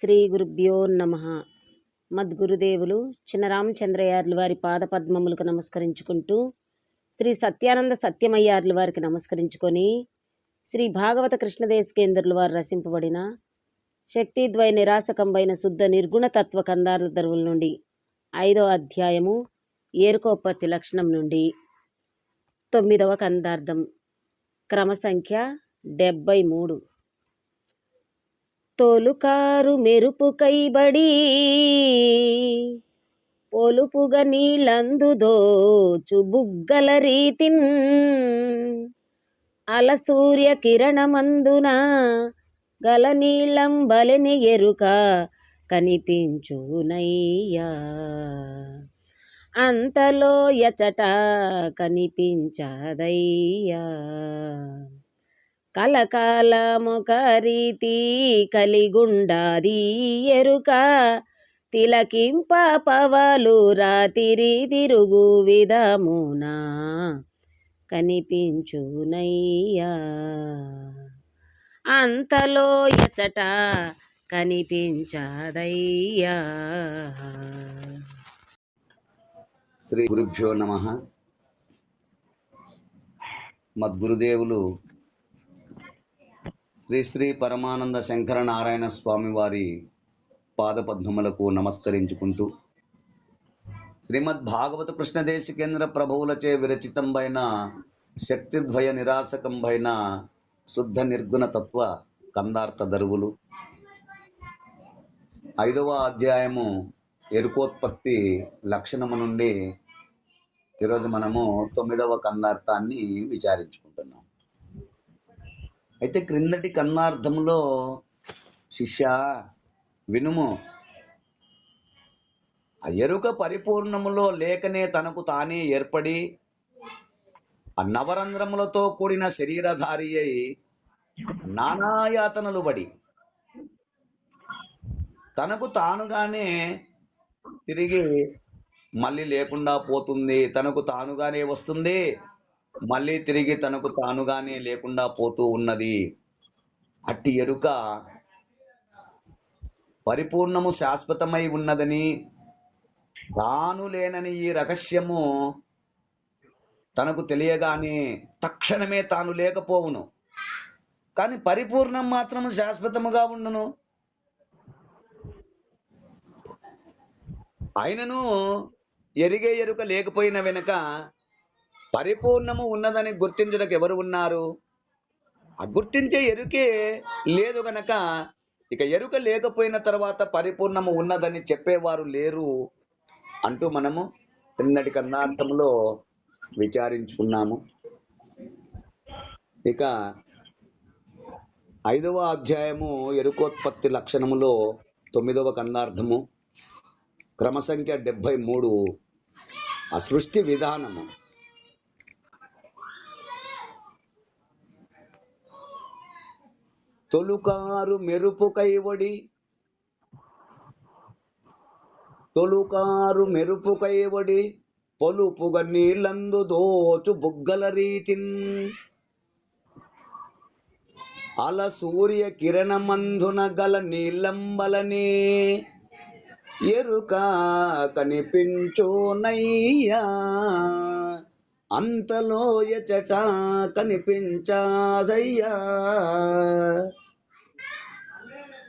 శ్రీ గురుభ్యో నమ. మద్గురుదేవులు చిన్నరామచంద్రయార్లు వారి పాదపద్మములకు నమస్కరించుకుంటూ శ్రీ సత్యానంద సత్యమయ్యార్లు వారికి నమస్కరించుకొని శ్రీ భాగవత కృష్ణదేశకేంద్రుల వారు రచింపబడిన శక్తిద్వయ నిరాశకంబైన శుద్ధ నిర్గుణ తత్వ దరువుల నుండి ఐదవ అధ్యాయము ఏరుకోపత్తి లక్షణం నుండి తొమ్మిదవ కందార్థం. క్రమ సంఖ్య డెబ్బై మూడు. తోలుకారు మెరుపు కైబడి పొలుపుగ నీళ్ళందుదో చుబుగ్గల రీతిన్ అల సూర్య కిరణమందున గల నీళ్ళం బలిని ఎరుక కనిపించునయ్యా. అంతలో ఎచట కనిపించదయ్యా. కలకాలమొక రీతి కలిగుండాది ఎరుక. తిలకింప పవలు రాతిరి తిరుగు విధమునా కనిపించునయ్యా. అంతలో ఎచట కనిపించదయ్యా. శ్రీ గురుభ్యో నమ. మద్గురుదేవులు శ్రీ శ్రీ పరమానంద శంకర నారాయణ స్వామి వారి పాదపద్మములకు నమస్కరించుకుంటూ శ్రీమద్ భాగవత కృష్ణదేశ కేంద్ర ప్రభువులచే విరచితంబైన శక్తిద్వయ నిరాశకంబైన శుద్ధ నిర్గుణ తత్వ కందార్థ దరువులు. ఐదవ అధ్యాయము ఎరుకోత్పత్తి లక్షణము నుండి ఈరోజు మనము తొమ్మిదవ కందార్థాన్ని విచారించుకుంటున్నాం. అయితే క్రిందటి కన్నార్థంలో శిష్య వినుము. ఆ ఎరుక పరిపూర్ణములో లేకనే తనకు తానే ఏర్పడి ఆ నవరంధ్రములతో కూడిన శరీరధారి అయి నానాయాతనలు పడి తనకు తానుగానే తిరిగి మళ్ళీ లేకుండా పోతుంది తనకు తానుగానే వస్తుంది. మళ్ళీ తిరిగి తనకు తానుగానే లేకుండా పోతూ ఉన్నది. అట్టి ఎరుక పరిపూర్ణము శాశ్వతమై ఉన్నదని తాను లేనని ఈ రహస్యము తనకు తెలియగానే తక్షణమే తాను లేకపోవును. కానీ పరిపూర్ణం మాత్రము శాశ్వతముగా ఉండును. ఆయనను ఎరిగే ఎరుక లేకపోయిన వెనుక పరిపూర్ణము ఉన్నదని గుర్తించుటకు ఎవరు ఉన్నారు? ఆ గుర్తించే ఎరుకే లేదు గనక ఇక ఎరుక లేకపోయిన తర్వాత పరిపూర్ణము ఉన్నదని చెప్పేవారు లేరు అంటూ మనము క్రిందటి కన్నార్థంలో విచారించుకున్నాము. ఇక ఐదవ అధ్యాయము ఎరుకోత్పత్తి లక్షణములో తొమ్మిదవ కందార్థము క్రమ సంఖ్య డెబ్భై మూడు ఆ సృష్టి విధానము. తొలుకారు మెరుపు కైవడి తొలుకారు మెరుపు కైవడి పొలుపుగ నీళ్ళందు దోచు బుగ్గల రీతిన్. అల సూర్య కిరణమందున గల నీళ్ళంబలనే. ఎరుక కనిపించునయ్యా అంతలో ఎచట కనిపించాదయ్యా.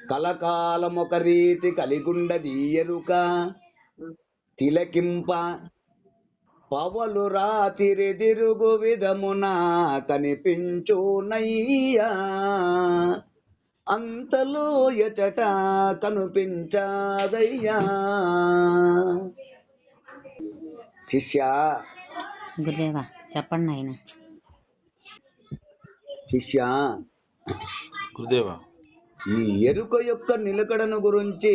కలకాలమొక రీతి కలిగుండది ఎరుక తిలకింప పవలు రాతిరెదిరుగు విధమున కనిపించునయ్యా అంతలో ఎచట కనిపించాదయ్యా. శిష్య. గురుదేవా చెప్పండి ఆయన శిష్య. గురుదేవా ఈ ఎరుక యొక్క నిలకడను గురించి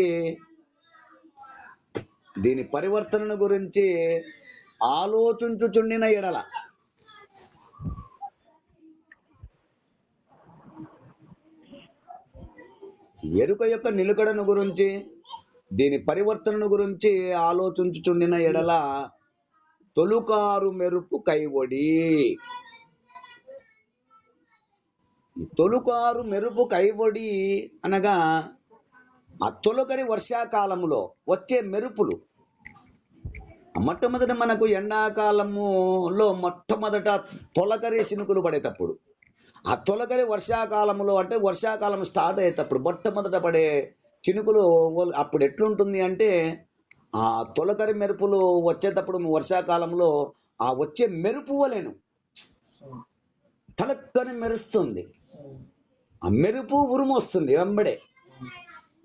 దీని పరివర్తనను గురించి ఆలోచించుచుండిన ఎడల. ఎరుక యొక్క నిలకడను గురించి దీని పరివర్తనను గురించి ఆలోచించుచుండిన ఎడల తొలుకారు మెరుపు కైవడి తొలుకారు మెరుపు కైవడి అనగా ఆ తొలకరి వర్షాకాలములో వచ్చే మెరుపులు. మొట్టమొదట మనకు ఎండాకాలములో మొట్టమొదట తొలకరి చినుకులు పడేటప్పుడు. ఆ తొలకరి వర్షాకాలంలో అంటే వర్షాకాలం స్టార్ట్ అయ్యేటప్పుడు మొట్టమొదట పడే చినుకులు అప్పుడు ఎట్లుంటుంది అంటే ఆ తొలకరి మెరుపులు వచ్చేటప్పుడు వర్షాకాలంలో ఆ వచ్చే మెరుపు వలెను. తలక్కని మెరుస్తుంది. మెరుపు ఉరుము వస్తుంది వెంబడే.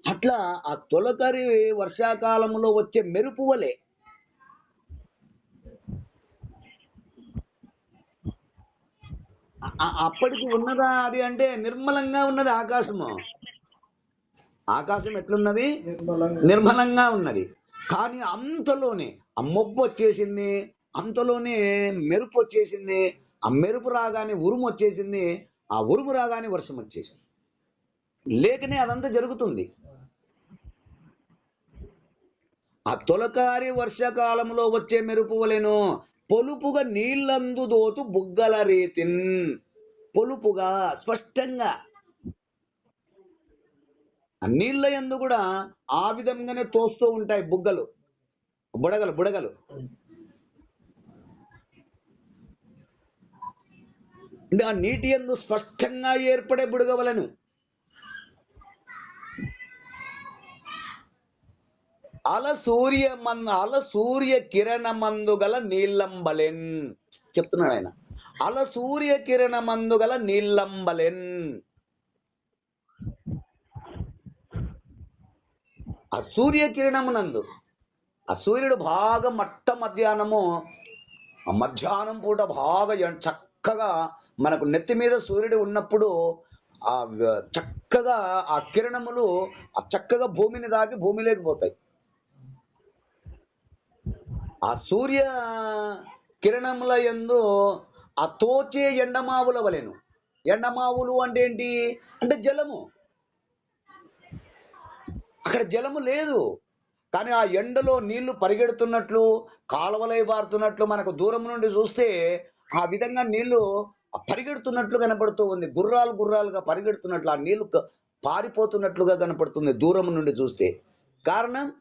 అట్లా ఆ తొలకరి వర్షాకాలంలో వచ్చే మెరుపు వలె ఆ- ఆ- అప్పటికి ఉన్నదా అది అంటే నిర్మలంగా ఉన్నది ఆకాశము. ఆకాశం ఎట్లున్నది? నిర్మలంగా. ఉన్నది. కానీ అంతలోనే ఆ మొబ్బు వచ్చేసింది అంతలోనే మెరుపు వచ్చేసింది ఆ మెరుపు రాగానే ఉరుము వచ్చేసింది ఆ ఉరుము రాగానే వర్షం వచ్చేసింది. లేకనే అదంతా జరుగుతుంది. ఆ తొలకారి వర్షాకాలంలో వచ్చే మెరుపువలను పొలుపుగా నీళ్ళందు దోచు బుగ్గల రీతిన్. పొలుపుగా స్పష్టంగా. ఆ నీళ్ళ యందు కూడా ఆ విధంగానే తోస్తూ ఉంటాయి బుగ్గలు. బుడగలు బుడగలు. ఆ నీటి ఎందు స్పష్టంగా ఏర్పడే బుడగవలను. అల సూర్య మన్ అల సూర్య కిరణమందు గల నీళ్ళంబలెన్. చెప్తున్నాడు ఆయన. అల సూర్య కిరణమందు గల నీళ్ళంబలెన్. ఆ సూర్య కిరణమునందు ఆ సూర్యుడు బాగా మట్ట మధ్యాహ్నము ఆ మధ్యాహ్నం పూట బాగా చక్క చక్కగా మనకు నెత్తి మీద సూర్యుడు ఉన్నప్పుడు ఆ చక్కగా ఆ కిరణములు ఆ చక్కగా భూమిని దాకి భూమి లేకపోతాయి ఆ సూర్య కిరణముల ఎందు ఆ తోచే ఎండమావుల వలెను ఎండమావులు అంటే ఏంటి? అంటే జలము. అక్కడ జలము లేదు. కానీ ఆ ఎండలో నీళ్ళు పరిగెడుతున్నట్లు కాలువలై పారుతున్నట్లు మనకు దూరం నుండి చూస్తే ఆ విధంగా నీళ్ళు పరిగెడుతున్నట్లు కనపడుతూ ఉంది. గుర్రాలు గుర్రాలుగా పరిగెడుతున్నట్లు ఆ నీళ్ళు పారిపోతున్నట్లుగా కనపడుతుంది దూరం నుండి చూస్తే. కారణం?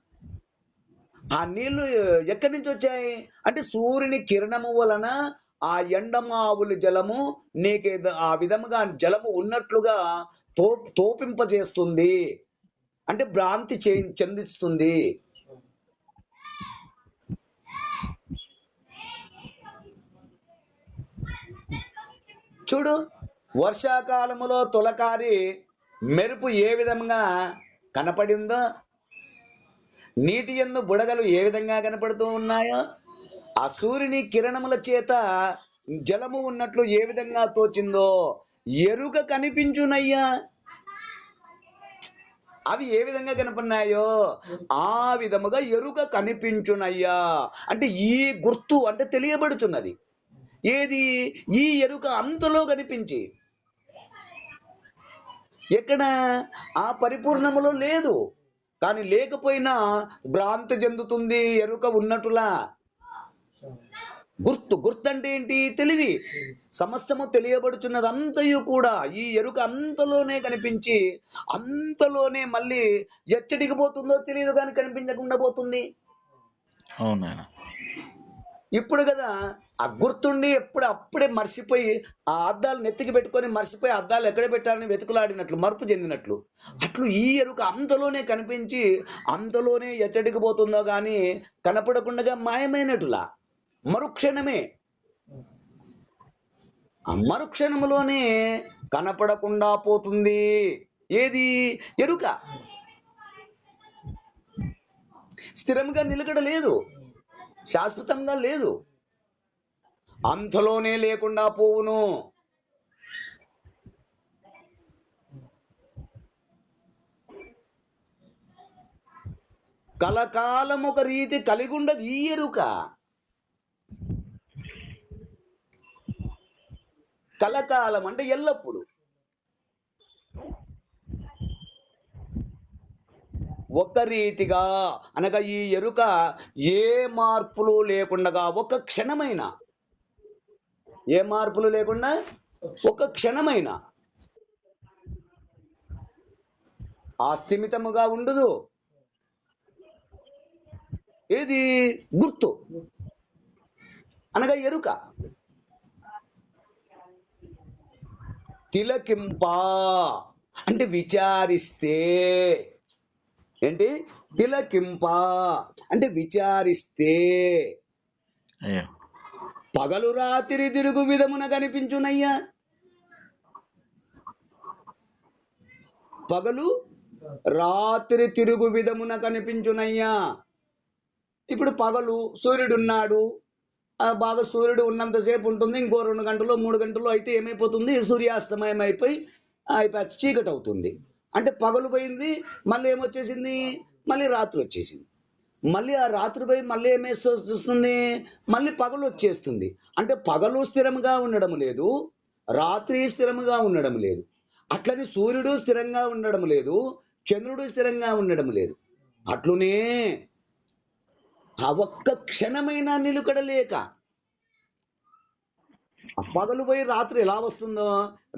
ఆ నీళ్ళు ఎక్కడి నుంచి వచ్చాయి? అంటే సూర్యుని కిరణము వలన ఆ ఎండమావులు జలము నీకే ఆ విధముగా జలము ఉన్నట్లుగా తో తోపింపజేస్తుంది. అంటే భ్రాంతి చే చెందిస్తుంది. చూడు వర్షాకాలములో తులకారి మెరుపు ఏ విధంగా కనపడిందో నీటి ఎందు బుడగలు ఏ విధంగా కనపడుతూ ఉన్నాయో ఆ సూర్యుని కిరణముల చేత జలము ఉన్నట్లు ఏ విధంగా తోచిందో ఎరుక కనిపించునయ్యా. అవి ఏ విధంగా కనపడినాయో ఆ విధముగా ఎరుక కనిపించునయ్యా. అంటే ఈ గుర్తు అంటే తెలియబడుచున్నది. ఏది? ఈ ఎరుక అంతలో కనిపించి. ఎక్కడ? ఆ పరిపూర్ణములో లేదు. కానీ లేకపోయినా భ్రాంతి చెందుతుంది ఎరుక ఉన్నట్టులా. గుర్తు గుర్తు అంటే ఏంటి? తెలివి. సమస్తము తెలియబడుచున్నది అంతయు కూడా ఈ ఎరుక అంతలోనే కనిపించి అంతలోనే మళ్ళీ ఎచ్చడికి పోతుందో తెలియదు కానీ కనిపించకుండా పోతుంది. అవునా ఇప్పుడు కదా ఆ గుర్తుండి ఎప్పుడు అప్పుడే మర్చిపోయి ఆ అద్దాలు నెత్తికి పెట్టుకొని మర్చిపోయి అద్దాలు ఎక్కడ పెట్టాలని వెతుకులాడినట్లు మరుపు చెందినట్లు. అట్లు ఈ ఎరుక అంతలోనే కనిపించి అంతలోనే ఎచ్చడికి పోతుందో కానీ కనపడకుండా మాయమైనట్లా మరుక్షణమే. ఆ మరుక్షణములోనే కనపడకుండా పోతుంది. ఏది? ఎరుక. స్థిరంగా నిలకడ లేదు. శాశ్వతంగా లేదు. అంతలోనే లేకుండా పోవును. కలకాలం ఒక రీతి కలిగి ఉండదు ఈ ఎరుక. కలకాలం అంటే ఎల్లప్పుడు. ఒక రీతిగా అనగా ఈ ఎరుక ఏ మార్పులు లేకుండా ఒక క్షణమైన. ఏ మార్పులు లేకుండా ఒక క్షణమైన. ఆస్థిమితముగా ఉండదు. ఏది? గుర్తు. అనగా ఎరుక. తిలకింప. అంటే విచారిస్తే. ఏంటి? తిలకింప. అంటే విచారిస్తే. పగలు రాత్రి తిరుగు విధమున కనిపించునయ్యా. పగలు రాత్రి తిరుగు విధమున కనిపించునయ్యా. ఇప్పుడు పగలు సూర్యుడు ఉన్నాడు ఆ బాగా సూర్యుడు ఉన్నంతసేపు ఉంటుంది. ఇంకో రెండు గంటలు మూడు గంటలు అయితే ఏమైపోతుంది? సూర్యాస్తమయం అయిపోయి అయిపోయి చీకటి అవుతుంది అంటే పగలు పోయింది మళ్ళీ ఏమొచ్చేసింది? మళ్ళీ రాత్రి వచ్చేసింది. మళ్ళీ ఆ రాత్రి పోయి మళ్ళీ ఏమేస్తూ వస్తుంది? మళ్ళీ పగలు వచ్చేస్తుంది. అంటే పగలు స్థిరంగా ఉండడం లేదు రాత్రి స్థిరంగా ఉండడం లేదు. అట్లని సూర్యుడు స్థిరంగా ఉండడం లేదు చంద్రుడు స్థిరంగా ఉండడం లేదు. అట్లునే ఆ ఒక్క క్షణమైనా నిలుకడలేక ఆ పగలు పోయి రాత్రి ఎలా వస్తుందో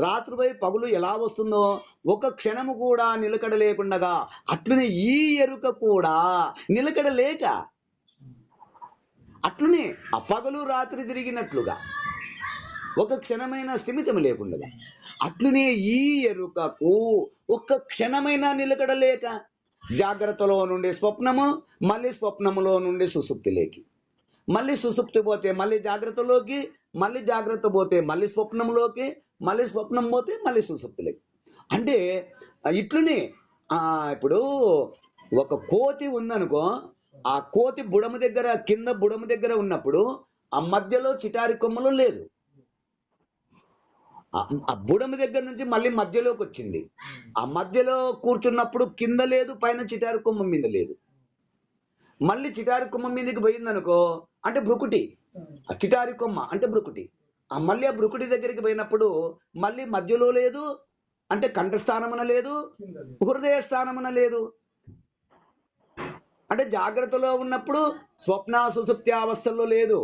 రాత్రి పోయి పగలు ఎలా వస్తుందో ఒక క్షణము కూడా నిలకడ లేకుండగా అట్లనే ఈ ఎరుక కూడా నిలకడ లేక అట్లనే ఆ పగలు రాత్రి తిరిగినట్లుగా ఒక క్షణమైన స్థిమితం లేకుండగా అట్లనే ఈ ఎరుకకు ఒక్క క్షణమైన నిలకడ లేక జాగ్రత్తలో నుండి స్వప్నము మళ్ళీ స్వప్నములో నుండి సుసుప్తిలేకి మళ్ళీ సుసుప్తి పోతే మళ్ళీ జాగ్రత్తలోకి మళ్ళీ జాగ్రత్త పోతే మళ్ళీ స్వప్నంలోకి మళ్ళీ స్వప్నం పోతే మళ్ళీ సుసుప్తిలోకి. అంటే ఇట్లునే ఇట్లనే ఇప్పుడు ఒక కోతి ఉందనుకో ఆ కోతి బుడము దగ్గర కింద బుడము దగ్గర ఉన్నప్పుడు ఆ మధ్యలో చిటారి కొమ్మలు లేదు. ఆ- బుడము దగ్గర నుంచి మళ్ళీ మధ్యలోకి వచ్చింది. ఆ మధ్యలో కూర్చున్నప్పుడు కింద లేదు పైన చిటారి కొమ్మ మీద లేదు. మళ్ళీ చిటారి కొమ్మ మీదకి పోయిందనుకో అంటే బ్రుకుటి చిటారి కొమ్మ అంటే బ్రుకుటి ఆ మళ్ళీ ఆ బ్రుకుటి దగ్గరికి పోయినప్పుడు మళ్ళీ మధ్యలో లేదు అంటే కంఠస్థానమున లేదు హృదయ స్థానమున లేదు. అంటే జాగ్రత్తలో ఉన్నప్పుడు స్వప్న సుసుప్తి అవస్థల్లో లేదు.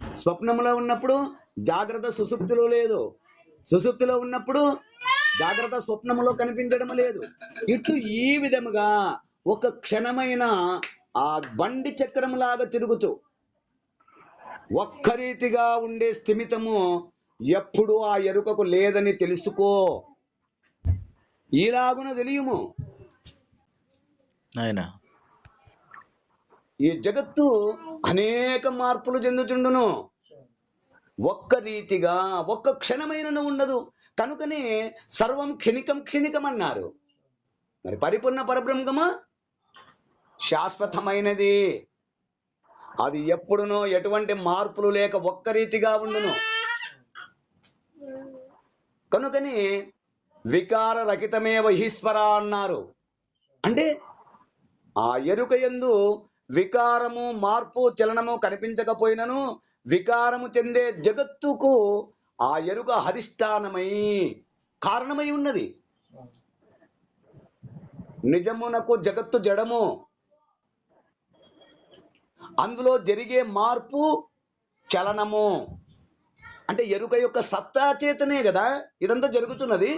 స్వప్నంలో ఉన్నప్పుడు జాగ్రత్త సుసుప్తిలో లేదు. సుసుప్తిలో ఉన్నప్పుడు జాగ్రత్త స్వప్నములో కనిపించడం లేదు. ఇట్లు ఈ విధముగా ఒక క్షణమైన ఆ బండి చక్రములాగా తిరుగుతూ ఒక్క రీతిగా ఉండే స్థిమితము ఎప్పుడు ఆ ఎరుకకు లేదని తెలుసుకో. ఈలాగున తెలియము. ఈ జగత్తు అనేక మార్పులు చెందుచుండును. ఒక్క రీతిగా ఒక్క క్షణమైనను ఉండదు. కనుకనే సర్వం క్షణికం క్షణికం అన్నారు మరి పరిపూర్ణ పరబ్రహ్మమా శాశ్వతమైనది. అది ఎప్పుడునో ఎటువంటి మార్పులు లేక ఒక్క రీతిగా ఉండును. కనుకని వికార రహితమేవ వహీశ్వర అన్నారు. అంటే ఆ ఎరుక యందు వికారము మార్పు చలనము కనిపించకపోయినను వికారము చెందే జగత్తుకు ఆ ఎరుక హరిష్టానమై కారణమై ఉన్నది. నిజమునకు జగత్తు జడము. అందులో జరిగే మార్పు చలనము. అంటే ఎరుక యొక్క సత్తా చేతనే కదా ఇదంతా జరుగుతున్నది?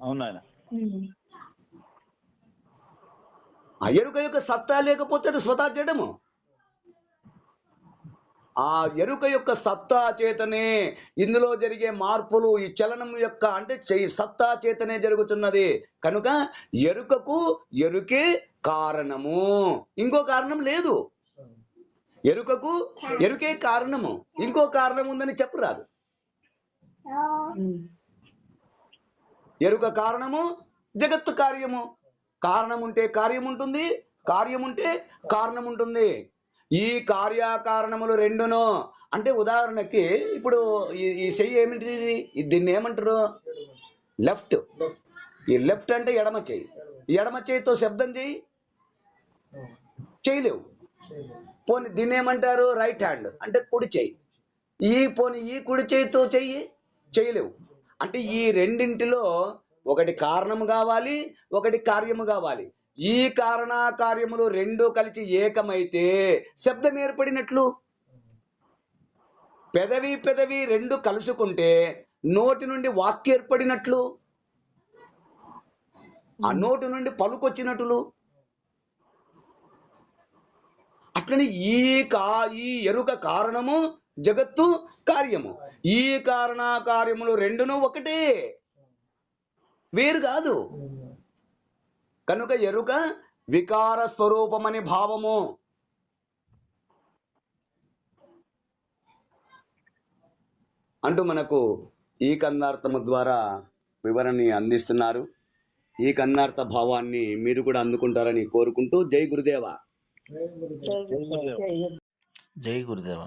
అవును నాయన. ఆ ఎరుక యొక్క సత్తా లేకపోతే అది స్వతా జడము. ఆ ఎరుక యొక్క సత్తా చేతనే ఇందులో జరిగే మార్పులు ఈ చలనం యొక్క అంటే సత్తా చేతనే జరుగుతున్నది. కనుక ఎరుకకు ఎరుకే కారణము. ఇంకో కారణం లేదు. ఎరుకకు ఎరుకే కారణము. ఇంకో కారణం ఉందని చెప్పరాదు ఎరుక కారణము జగత్తు కార్యము. కారణం ఉంటే కార్యం ఉంటుంది కార్యం ఉంటే కారణం ఉంటుంది ఈ కార్యకారణములు రెండును అంటే ఉదాహరణకి ఇప్పుడు ఈ చెయ్యి ఏమిటి ఇది? దీన్ని ఏమంటారు? లెఫ్ట్. ఈ లెఫ్ట్ అంటే ఎడమ చెయ్యి. ఎడమ చేయితో శబ్దం చేయి చేయలేవు. పోని దీన్ని ఏమంటారు? రైట్ హ్యాండ్ అంటే కుడి చేయి. ఈ పోని ఈ కుడి చేయితో చెయ్యి? చేయలేవు. అంటే ఈ రెండింటిలో ఒకటి కారణము కావాలి ఒకటి కార్యము కావాలి. ఈ కారణ కార్యములు రెండు కలిసి ఏకమైతే శబ్దం ఏర్పడినట్లు? పెదవి పెదవి రెండు కలుసుకుంటే నోటి నుండి వాక్య ఏర్పడినట్లు? ఆ నోటి నుండి పలుకొచ్చినట్లు? అట్లనే ఈ కా ఈ ఎరుక కారణము జగత్తు కార్యము. ఈ కారణ కార్యములు రెండును ఒకటే. వేరు కాదు. కనుక ఎరుక వికార స్వరూపమని భావము. అంటూ మనకు ఈ కందార్థము ద్వారా వివరణని అందిస్తున్నారు. ఈ కందార్థ భావాన్ని మీరు కూడా అందుకుంటారని కోరుకుంటూ జై గురుదేవా. జై గురుదేవ